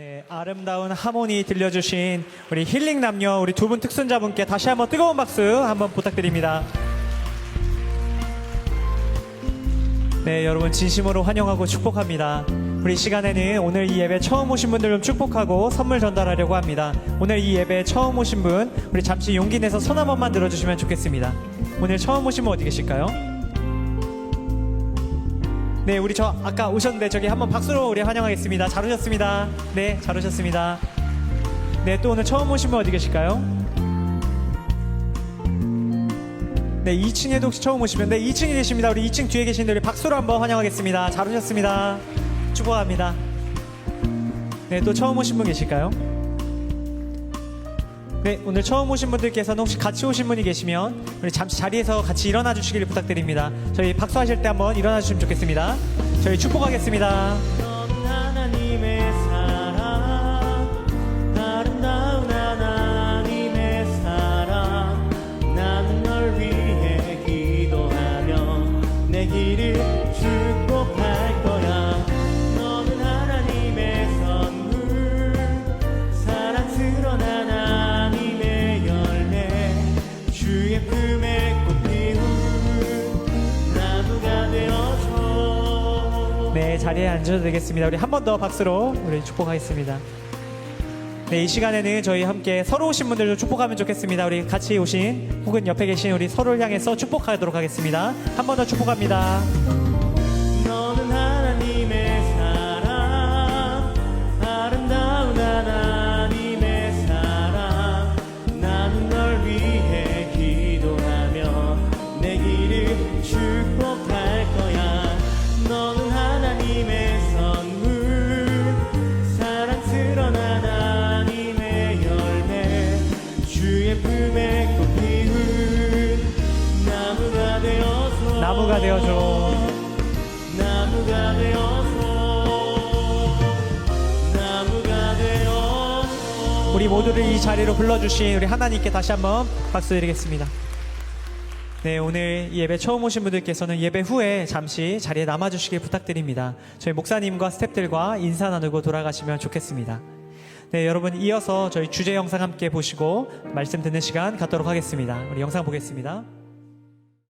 네, 아름다운 하모니 들려주신 우리 힐링 남녀 우리 두 분 특순자분께 다시 한번 뜨거운 박수 한번 부탁드립니다. 네, 여러분 진심으로 환영하고 축복합니다. 우리 시간에는 오늘 이 예배 처음 오신 분들 좀 축복하고 선물 전달하려고 합니다. 오늘 이 예배 처음 오신 분, 우리 잠시 용기 내서 손 한 번만 들어주시면 좋겠습니다. 오늘 처음 오신 분 어디 계실까요? 네, 우리 저 아까 오셨는데 저기 한번 박수로 우리 환영하겠습니다. 잘 오셨습니다. 네, 잘 오셨습니다. 네, 또 오늘 처음 오신 분 어디 계실까요? 네, 2층에도 혹시 처음 오시면 네, 2층에 계십니다. 우리 2층 뒤에 계신 분들 박수로 한번 환영하겠습니다. 잘 오셨습니다. 축복합니다. 네, 또 처음 오신 분 계실까요? 네, 오늘 처음 오신 분들께서는 혹시 같이 오신 분이 계시면 우리 잠시 자리에서 같이 일어나 주시길 부탁드립니다. 저희 박수하실 때 한번 일어나 주시면 좋겠습니다. 저희 축복하겠습니다. 네, 자리에 앉아도 되겠습니다. 우리 한 번 더 박수로 우리 축복하겠습니다. 네, 이 시간에는 저희 함께 서로 오신 분들도 축복하면 좋겠습니다. 우리 같이 오신 혹은 옆에 계신 우리 서로를 향해서 축복하도록 하겠습니다. 한 번 더 축복합니다. 주의 품에 꽃 피운 나무가 되어서 나무가 되어줘. 나무가 되어서 나무가 되어서 우리 모두를 이 자리로 불러주신 우리 하나님께 다시 한번 박수 드리겠습니다. 네, 오늘 이 예배 처음 오신 분들께서는 예배 후에 잠시 자리에 남아주시길 부탁드립니다. 저희 목사님과 스탭들과 인사 나누고 돌아가시면 좋겠습니다. 네, 여러분 이어서 저희 주제 영상 함께 보시고 말씀 듣는 시간 갖도록 하겠습니다. 우리 영상 보겠습니다.